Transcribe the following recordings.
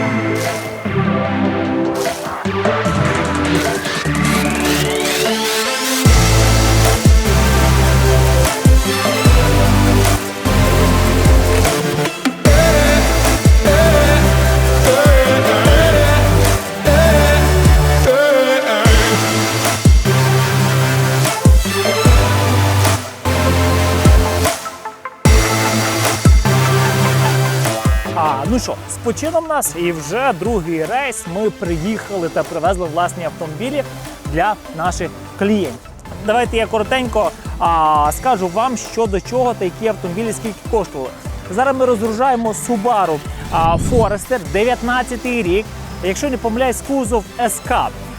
А, ну що, нас і вже другий рейс. Ми приїхали та привезли власні автомобілі для наших клієнтів. Давайте я коротенько а, скажу вам, що до чого та які автомобілі скільки коштували. Зараз ми розгружаємо Subaru Forester 19 рік. Якщо не помиляюсь, кузов СК,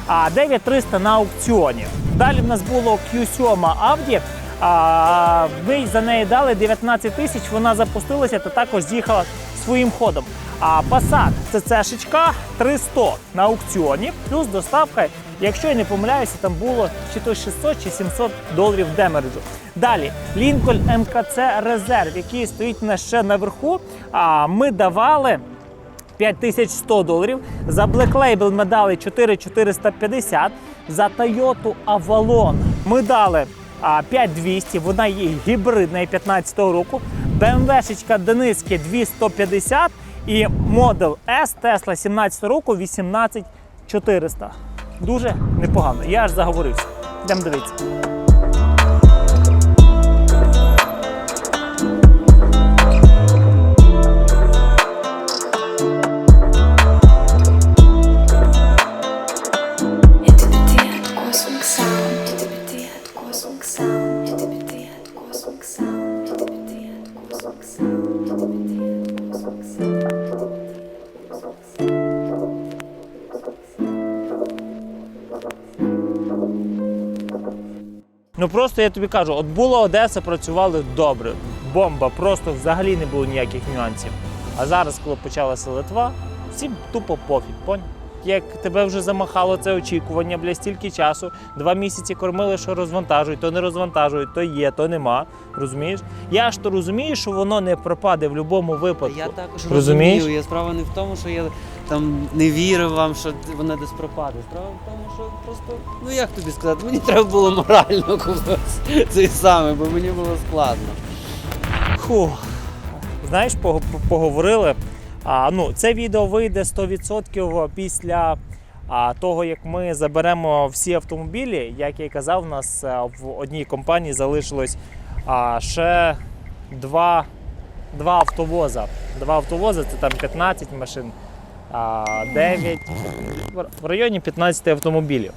а 9300 на аукціоні. Далі в нас було Q7 Audi. А, ми за неї дали 19 тисяч, вона запустилася та також з'їхала своїм ходом. А Passat CC-шечка 300 на аукціоні, плюс доставка, якщо я не помиляюся, там було чи то 600 чи 700 доларів демереджу. Далі Lincoln МКЦ Резерв, який стоїть на ще наверху. А ми давали 5100 доларів. За Black Label ми дали 4450. За Toyota Avalon ми дали 5200. Вона є гібридна і 15 року. BMW-шечка Дениски 2150 і Model S Tesla 17 року 18400. Дуже непогано. Я аж заговорився. Йдемо дивитися. Ну просто я тобі кажу, от була Одеса, працювали добре. Бомба, просто взагалі не було ніяких нюансів. А зараз, коли почалася Литва, всім тупо пофіг, понь? Як тебе вже замахало це очікування, бля, стільки часу, два місяці кормили, що розвантажують, то не розвантажують, то є, то нема. Розумієш? Я ж то розумію, що воно не пропаде в будь-якому випадку. Я також Розумієш? розумію. Я справа не в тому, що я там не вірив вам, що вона десь пропаде. Справа в тому, що просто, ну як тобі сказати, мені треба було морально купити цей саме, бо мені було складно. Фух. Знаєш, поговорили. А, ну, це відео вийде 100% після а, того, як ми заберемо всі автомобілі. Як я і казав, у нас в одній компанії залишилось а, ще два, два автовоза. Два автовози це там 15 машин, 9, в районі 15 автомобілів.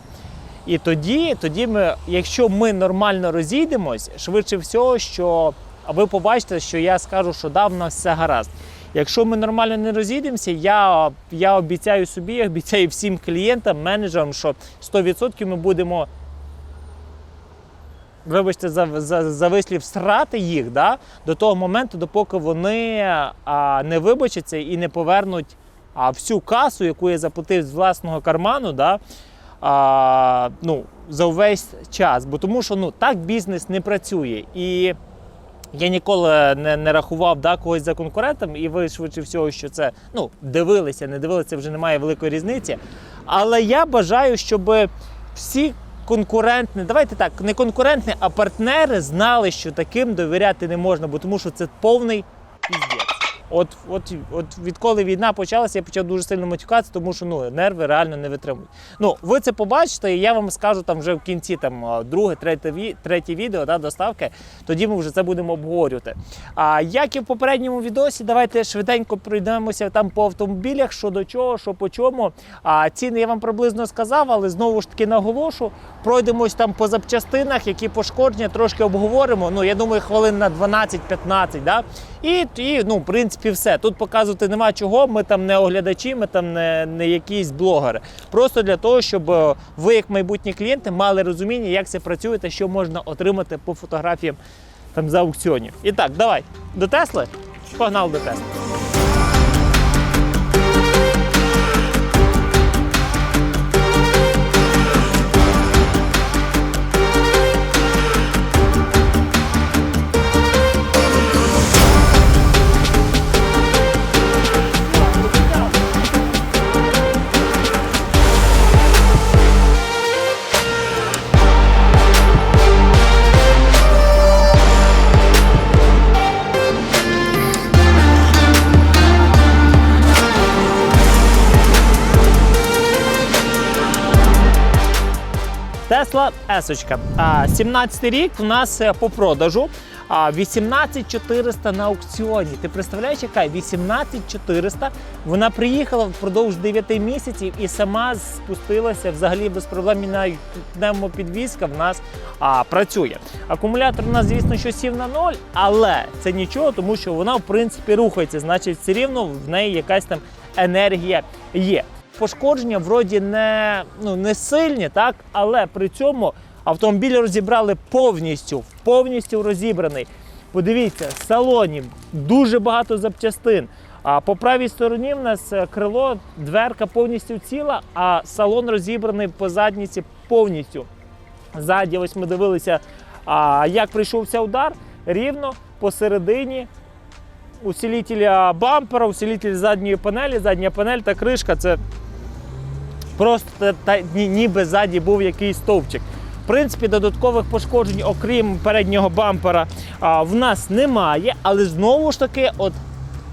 І тоді, тоді ми, якщо ми нормально розійдемось, швидше всього, що ви побачите, що я скажу, що да, в нас все гаразд. Якщо ми нормально не розійдемося, я, я обіцяю собі, я обіцяю всім клієнтам, менеджерам, що 100% ми будемо. Вибачте, за, за, за вислів срати їх да, до того моменту, допоки вони а, не вибачаться і не повернуть а, всю касу, яку я заплатив з власного карману, да, а, ну, за увесь час. Бо тому що ну, так бізнес не працює. І я ніколи не, не рахував да, когось за конкурентом, і ви швидше всього, що це ну, дивилися, не дивилися, вже немає великої різниці. Але я бажаю, щоб всі конкурентні, давайте так, не конкурентні, а партнери знали, що таким довіряти не можна, бо тому що це повний. От, от, от відколи війна почалася, я почав дуже сильно матюкатися, тому що ну, нерви реально не витримують. Ну, ви це побачите, і я вам скажу там вже в кінці там, друге, третє, третє відео, да, доставки, тоді ми вже це будемо обговорювати. А як і в попередньому відосі, давайте швиденько пройдемося там по автомобілях, що до чого, що по чому. А ціни я вам приблизно сказав, але знову ж таки наголошу. Пройдемось там по запчастинах, які пошкодження, трошки обговоримо. Ну, я думаю, хвилин на 12-15. Да? І, і ну, в принципі, все. Тут показувати нема чого. Ми там не оглядачі, ми там не, не якісь блогери. Просто для того, щоб е, ви, як майбутні клієнти, мали розуміння, як це працює та що можна отримати по фотографіям там за аукціонів. І так, давай до Тесли. Погнали до Тесли. Tesla S. А, 17 рік у нас е, по продажу. А 18400 на аукціоні. Ти представляєш, яка 18400? Вона приїхала впродовж 9 місяців і сама спустилася взагалі без проблем. І навіть пневмопідвізка в нас а, працює. Акумулятор у нас, звісно, що сів на ноль, але це нічого, тому що вона в принципі рухається. Значить, все рівно в неї якась там енергія є. Пошкодження вроді не, ну, не сильні, так, але при цьому автомобіль розібрали повністю, повністю розібраний. Подивіться, в салоні дуже багато запчастин. А по правій стороні в нас е, крило, дверка повністю ціла, а салон розібраний по задніці повністю. Ззаді, ось ми дивилися, а, як прийшовся удар, рівно посередині усилителя бампера, усилитель задньої панелі, задня панель та кришка це просто та, ні- ніби ззаді був якийсь стовпчик. В принципі, додаткових пошкоджень, окрім переднього бампера, а, в нас немає, але знову ж таки, от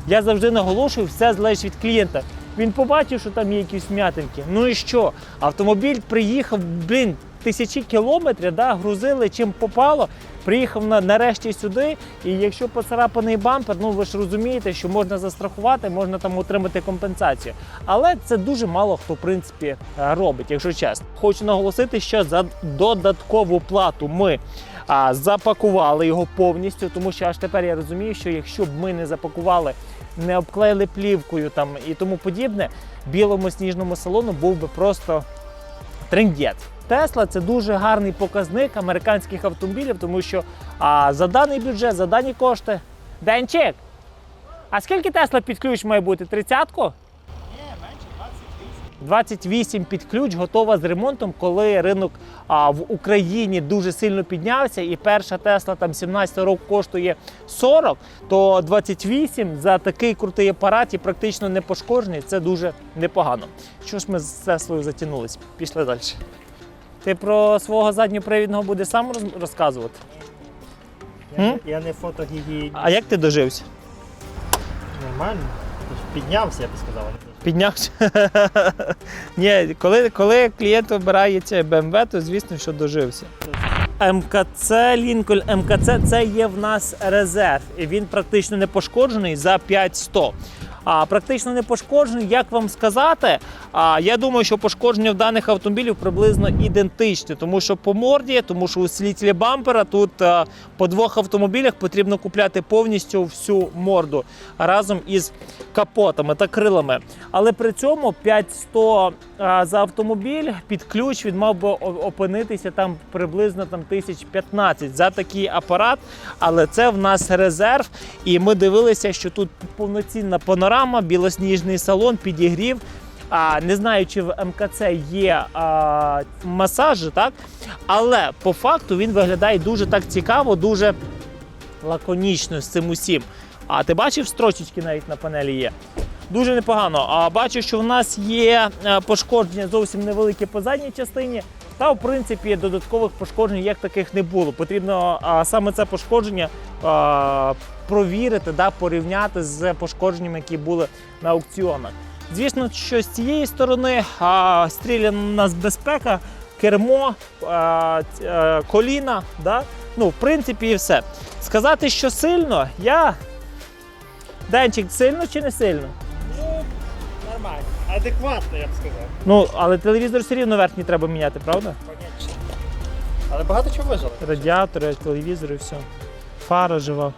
я завжди наголошую, все залежить від клієнта. Він побачив, що там є якісь м'ятинки. Ну і що? Автомобіль приїхав, блін, тисячі кілометрів, да, грузили чим попало. Приїхав на, нарешті сюди, і якщо поцарапаний бампер, ну ви ж розумієте, що можна застрахувати, можна там отримати компенсацію. Але це дуже мало хто в принципі е, робить, якщо чесно. Хочу наголосити, що за додаткову плату ми а, запакували його повністю, тому що аж тепер я розумію, що якщо б ми не запакували, не обклеїли плівкою там і тому подібне, білому сніжному салону був би просто трендець. Тесла це дуже гарний показник американських автомобілів, тому що а, за даний бюджет, за дані кошти. Денчик, а скільки Тесла під ключ має бути? Тридцятку? 28 28 під ключ готова з ремонтом, коли ринок а, в Україні дуже сильно піднявся, і перша Тесла там 17 року коштує 40, то 28 за такий крутий апарат і практично не пошкоджений. Це дуже непогано. Що ж ми з Теслою затягнулись? Пішли далі. Ти про свого задньопривідного будеш сам роз- розказувати? Я, М? я не фотогігієнік. А як ти дожився? Нормально. Піднявся, я би сказав. а не тож. Піднявся. Ні, коли, коли клієнт обирається BMW, то звісно, що дожився. МКЦ Лінкольн МКЦ це є в нас резерв, і він практично не пошкоджений за 5100. А практично не пошкоджений, як вам сказати? А я думаю, що пошкодження в даних автомобілів приблизно ідентичні, тому що по морді, тому що усилителі бампера тут а, по двох автомобілях потрібно купляти повністю всю морду разом із капотами та крилами. Але при цьому 5100 а, за автомобіль під ключ він мав би опинитися там приблизно там 1015 за такий апарат. Але це в нас резерв. І ми дивилися, що тут повноцінна панорама, білосніжний салон, підігрів. А, не знаю, чи в МКЦ є а, масажі, так? Але по факту він виглядає дуже так цікаво, дуже лаконічно з цим усім. А ти бачив строчечки навіть на панелі є? Дуже непогано. А бачу, що в нас є е, пошкодження зовсім невеликі по задній частині. Та, в принципі, додаткових пошкоджень як таких не було. Потрібно а, саме це пошкодження а, провірити, да, порівняти з пошкодженнями, які були на аукціонах. Звісно, що з цієї сторони а, стріляна безпека, кермо, а, е, коліна. Да? Ну, в принципі, і все. Сказати, що сильно, я. Денчик, сильно чи не сильно? Ну, нормально. Адекватно, я б сказав. Ну, але телевізор все рівно верхній треба міняти, правда? Понятно. Але багато чого вижили. Радіатори, телевізори, все. Фара жива.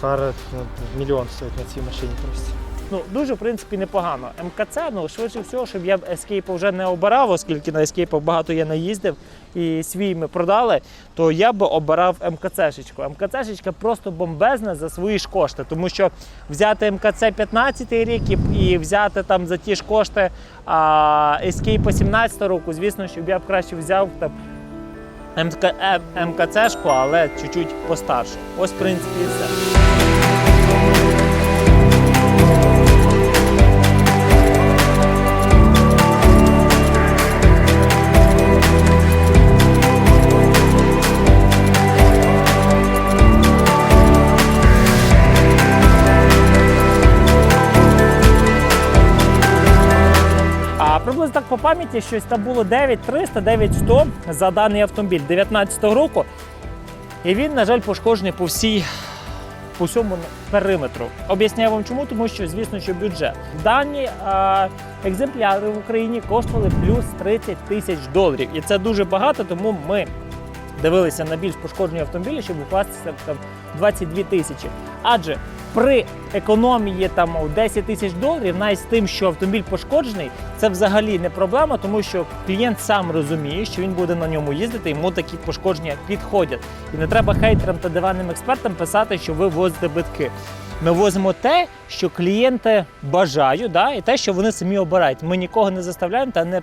Фара ну, мільйон стоїть на цій машині просто. Ну, дуже, в принципі, непогано. МКЦ, ну, швидше всього, щоб я Escape вже не обирав, оскільки на Escape багато я наїздив і свій ми продали, то я би обирав МКЦ-шечку. МКЦ-шечка просто бомбезна за свої ж кошти, тому що взяти МКЦ 15 рік і, взяти там за ті ж кошти а, Escape 17 року, звісно, щоб я б краще взяв там МК, е, МКЦ-шку, але чуть-чуть постаршу. Ось, в принципі, і все. Приблизно так по пам'яті, щось там було 9300, 9100 за даний автомобіль 19-го року. І він, на жаль, пошкоджений по всій. По всьому периметру. Об'ясняю вам чому, тому що, звісно, що бюджет. Дані е, екземпляри в Україні коштували плюс 30 тисяч доларів. І це дуже багато, тому ми дивилися на більш пошкоджені автомобілі, щоб укластися там 22 тисячі. Адже при економії там у 10 тисяч доларів, навіть з тим, що автомобіль пошкоджений, це взагалі не проблема, тому що клієнт сам розуміє, що він буде на ньому їздити, йому такі пошкодження підходять. І не треба хейтерам та диванним експертам писати, що ви возите битки. Ми возимо те, що клієнти бажають, да, і те, що вони самі обирають. Ми нікого не заставляємо та не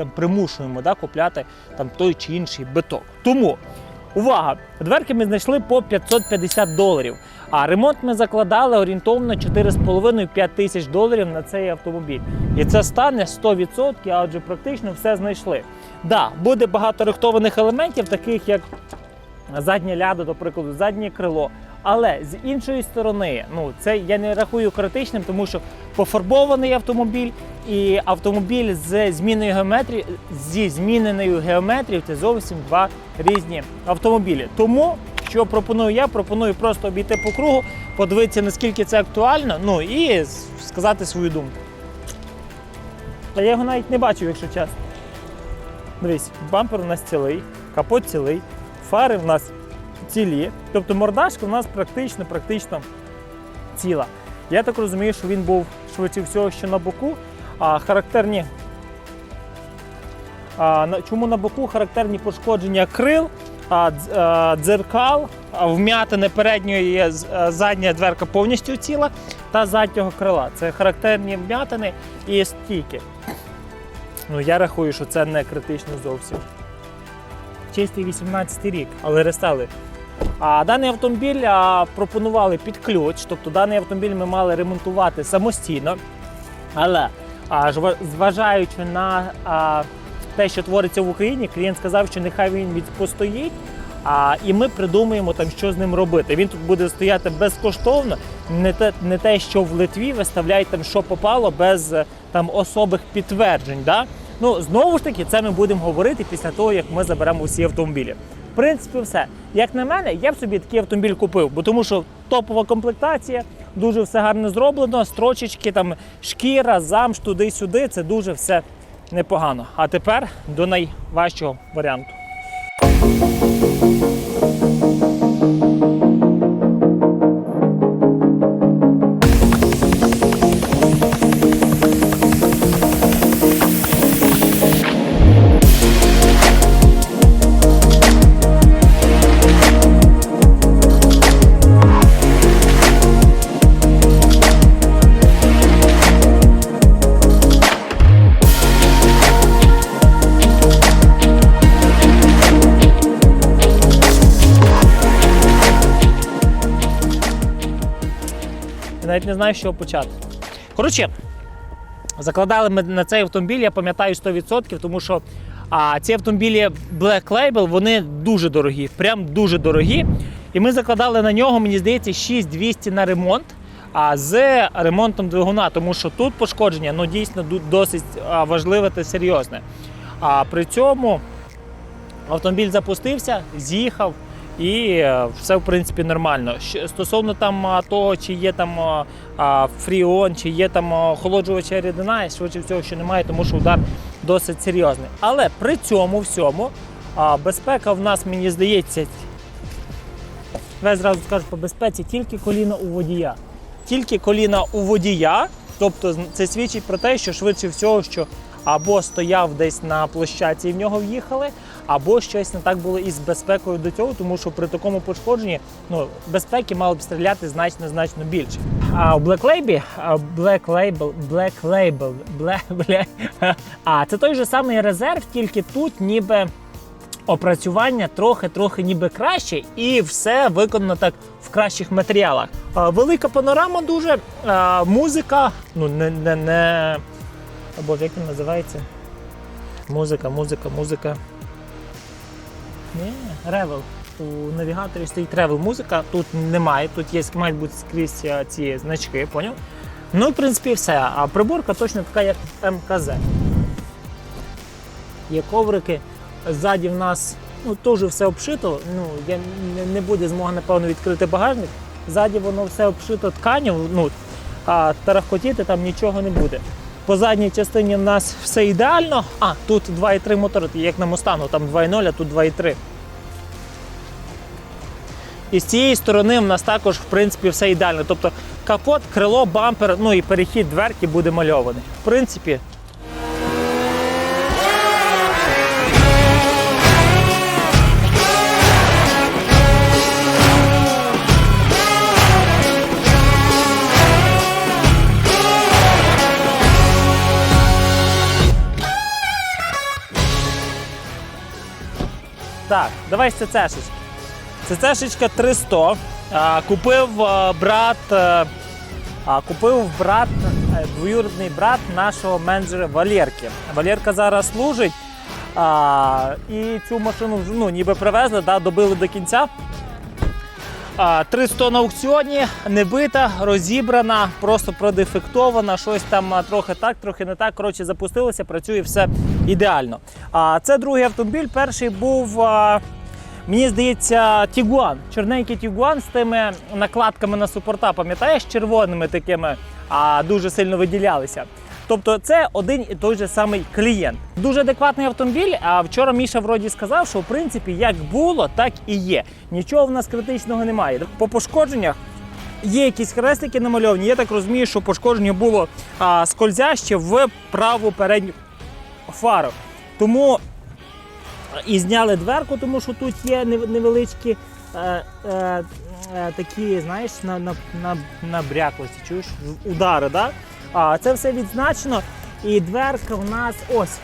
там примушуємо да, купляти там той чи інший биток. Тому увага! Дверки ми знайшли по 550 доларів. А ремонт ми закладали орієнтовно 4,5-5 тисяч доларів на цей автомобіль. І це стане 100%, адже практично все знайшли. Да, буде багато рихтованих елементів, таких як заднє лядо, до прикладу, заднє крило. Але з іншої сторони, ну це я не рахую критичним, тому що пофарбований автомобіль і автомобіль з зміною геометрії зі зміненою геометрією це зовсім два різні автомобілі. Тому що пропоную я, пропоную просто обійти по кругу, подивитися наскільки це актуально, ну і сказати свою думку. Та я його навіть не бачив, якщо чесно. Дивись, бампер у нас цілий, капот цілий, фари в нас цілі. Тобто мордашка у нас практично, практично ціла. Я так розумію, що він був швидше всього, що на боку. А характерні. А, чому на боку характерні пошкодження крил, а, дзеркал, вм'ятини передньої задня дверка повністю ціла та заднього крила. Це характерні вм'ятини і стійки. Ну, я рахую, що це не критично зовсім. Чистий 18 рік, але рестели. А даний автомобіль пропонували під ключ, тобто даний автомобіль ми мали ремонтувати самостійно. Але зважаючи на те, що твориться в Україні, клієнт сказав, що нехай він від- постоїть, а, і ми придумаємо там, що з ним робити. Він тут буде стояти безкоштовно, не те, не те, що в Литві виставляють там, що попало, без е, там особих підтверджень. Да? Ну, знову ж таки, це ми будемо говорити після того, як ми заберемо всі автомобілі. Принципі, все. Як на мене, я б собі такий автомобіль купив, бо тому що топова комплектація, дуже все гарно зроблено, строчечки, там шкіра, замш, туди-сюди. Це дуже все непогано. А тепер до найважчого варіанту. Навіть не знаю, з чого почати. Коротше, закладали ми на цей автомобіль, я пам'ятаю 100%, тому що а, ці автомобілі Black Label, вони дуже дорогі, прям дуже дорогі. І ми закладали на нього, мені здається, 6200 на ремонт. А з ремонтом двигуна, тому що тут пошкодження ну, дійсно досить важливе та серйозне. А при цьому автомобіль запустився, з'їхав і е, все в принципі нормально. Стосовно там того, чи є там фріон, чи є там охолоджувача рідина, швидше всього, що немає, тому що удар досить серйозний. Але при цьому всьому безпека в нас, мені здається, я зразу скажу по безпеці, тільки коліна у водія. Тільки коліна у водія, тобто це свідчить про те, що швидше всього, що або стояв десь на площаці і в нього в'їхали, або щось не так було із безпекою до цього, тому що при такому пошкодженні ну, безпеки мало б стріляти значно значно більше. А у Black Label, Black Label, Black Label, Black, Black, а це той же самий резерв, тільки тут ніби опрацювання трохи-трохи ніби краще, і все виконано так в кращих матеріалах. Велика панорама дуже, музика, ну не, не, не або як він називається? Музика, музика, музика. Ні, ревел. У навігаторі стоїть ревел музика, тут немає, тут є, мають бути скрізь ці значки, поняв? Ну, в принципі, все. А приборка точно така, як МКЗ. є коврики. Ззаді в нас ну, теж все обшито. Ну, я, не, не буде змоги, напевно, відкрити багажник. Ззаді воно все обшито тканю, ну, а тарахкотіти там нічого не буде. По задній частині в нас все ідеально. А, тут 2,3 мотор, як на Мустану, там 2,0, а тут 2,3. І з цієї сторони в нас також, в принципі, все ідеально. Тобто капот, крило, бампер, ну і перехід дверки буде мальований. В принципі, Так, давай з ЦЦшечки. ЦЦшечка 300. А, купив брат. а, купив брат, двоюрідний брат нашого менеджера Валєрки. Валєрка зараз служить. А, і цю машину ну, ніби привезли, да, добили до кінця. А, 300 на аукціоні, не бита, розібрана, просто продефектована, щось там трохи так, трохи не так. Коротше, запустилося, працює все ідеально. А це другий автомобіль. Перший був, мені здається, Тігуан. Чорненький Тігуан з тими накладками на супорта, пам'ятаєш, червоними такими, а дуже сильно виділялися. Тобто це один і той же самий клієнт. Дуже адекватний автомобіль. А вчора Міша вроді сказав, що в принципі як було, так і є. Нічого в нас критичного немає. По пошкодженнях є якісь хрестики намальовані. Я так розумію, що пошкодження було а, скользяще в праву передню фару. Тому і зняли дверку, тому що тут є невеличкі е, е, е, такі, знаєш, на, на, на, на бряклості, чуєш, удари. Да? А це все відзначено. І дверка в нас ось.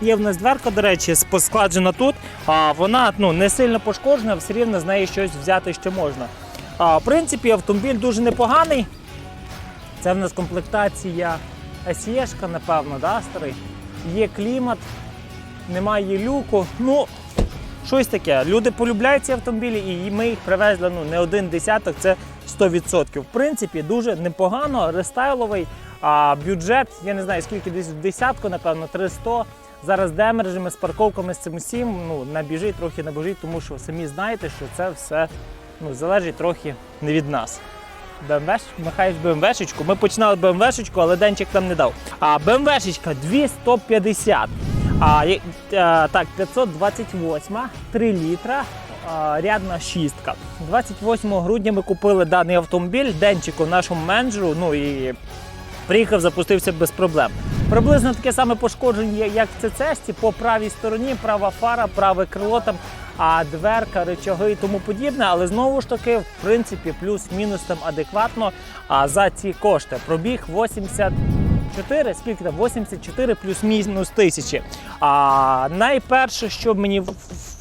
Є в нас дверка, до речі, сп- складжена тут. А вона ну, не сильно пошкоджена, все рівно з неї щось взяти ще можна. А, в принципі, автомобіль дуже непоганий. Це в нас комплектація SE, напевно, да, старий. Є клімат, немає люку. Ну, щось таке. Люди полюбляють ці автомобілі, і ми їх привезли ну, не один десяток, це 100%. В принципі, дуже непогано, рестайловий. А бюджет, я не знаю скільки десь десятку, напевно, 300. Зараз демержами з парковками з цим усім ну, набіжить, трохи набіжить, тому що самі знаєте, що це все ну, залежить трохи не від нас. БМВ, Михайлович БМВшечку. Ми починали БМВшечку, але денчик нам не дав. А БМВшечка 250. А, е, так, 528, 3 літра, рядна шістка. 28 грудня ми купили даний автомобіль денчику нашому менеджеру. Ну і приїхав, запустився без проблем. Приблизно таке саме пошкодження, як в ЦЦшці, по правій стороні, права фара, праве крило там, а дверка, речаги і тому подібне. Але знову ж таки, в принципі, плюс-мінус там адекватно а, за ці кошти. Пробіг 84, скільки там? 84 плюс-мінус тисячі. А найперше, що мені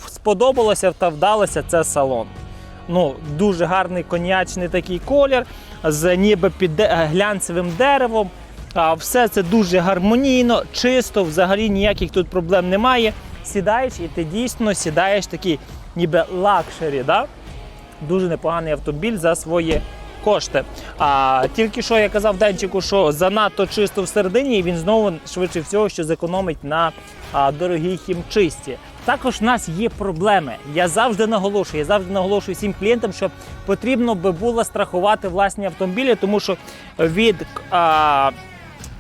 сподобалося та вдалося, це салон. Ну, дуже гарний коньячний такий колір з ніби під глянцевим деревом. А, все це дуже гармонійно, чисто, взагалі ніяких тут проблем немає. Сідаєш і ти дійсно сідаєш такий ніби лакшері. Да? Дуже непоганий автомобіль за свої кошти. А тільки що я казав Денчику, що занадто чисто всередині, і він знову швидше всього, що зекономить на а, дорогій хімчисті. Також в нас є проблеми. Я завжди наголошую, я завжди наголошую всім клієнтам, що потрібно би було страхувати власні автомобілі, тому що від, а,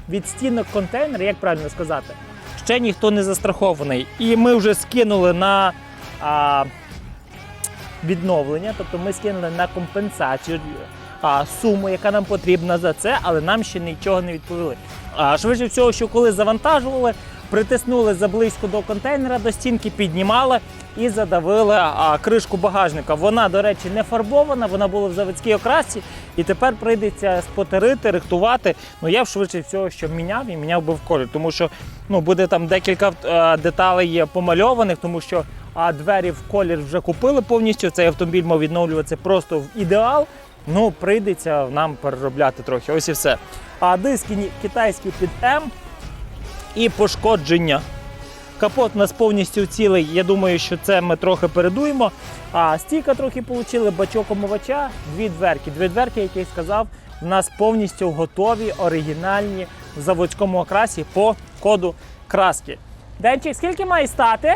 від стінок контейнера, як правильно сказати, ще ніхто не застрахований. І ми вже скинули на. А, відновлення, тобто ми скинули на компенсацію а, суму, яка нам потрібна за це, але нам ще нічого не відповіли. А швидше всього, що коли завантажували, притиснули заблизько до контейнера, до стінки, піднімали і задавили а, кришку багажника. Вона, до речі, не фарбована, вона була в заводській окрасці, і тепер прийдеться спотерити, рихтувати. Ну я б швидше всього, що міняв і міняв би в колір, тому що ну, буде там декілька е, деталей помальованих, тому що а двері в колір вже купили повністю. Цей автомобіль мав відновлюватися просто в ідеал. Ну, прийдеться нам переробляти трохи. Ось і все. А диски китайські під М і пошкодження. Капот у нас повністю цілий. Я думаю, що це ми трохи передуємо. А стійка трохи отримали, бачок омивача, дві дверки. Дві дверки, як я сказав, у нас повністю готові, оригінальні в заводському окрасі по коду краски. Денчик, скільки має стати?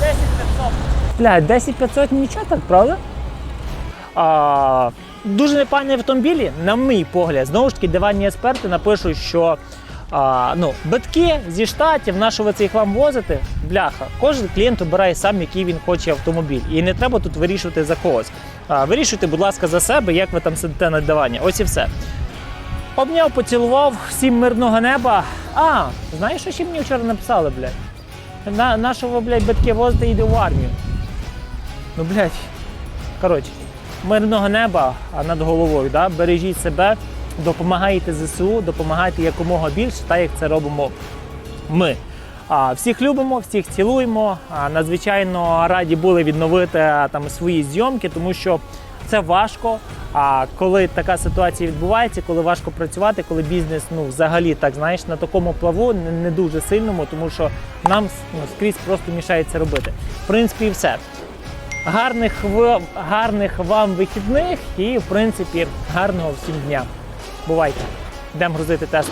10 500. Бля, 10 500 нічого так, правда? А, дуже непогані автомобілі, на мій погляд. Знову ж таки, диванні експерти напишуть, що а, ну, битки зі штатів, на що ви це їх вам возите, бляха. Кожен клієнт обирає сам, який він хоче автомобіль. І не треба тут вирішувати за когось. А, вирішуйте, будь ласка, за себе, як ви там сидите на дивані. Ось і все. Обняв, поцілував, всім мирного неба. А, знаєш, що ще мені вчора написали, блядь? На, на що ви, блядь, батьки возите йде в армію? Ну, блядь. Коротше, мирного неба над головою. Да? Бережіть себе, допомагайте ЗСУ, допомагайте якомога більше, так як це робимо ми. А, всіх любимо, всіх цілуємо. А, надзвичайно раді були відновити там свої зйомки, тому що це важко. А коли така ситуація відбувається, коли важко працювати, коли бізнес ну взагалі так знаєш на такому плаву, не, не дуже сильному, тому що нам ну, скрізь просто мішає це робити. В принципі, і все. Гарних, в- гарних вам вихідних і, в принципі, гарного всім дня. Бувайте. Йдемо грузити тест.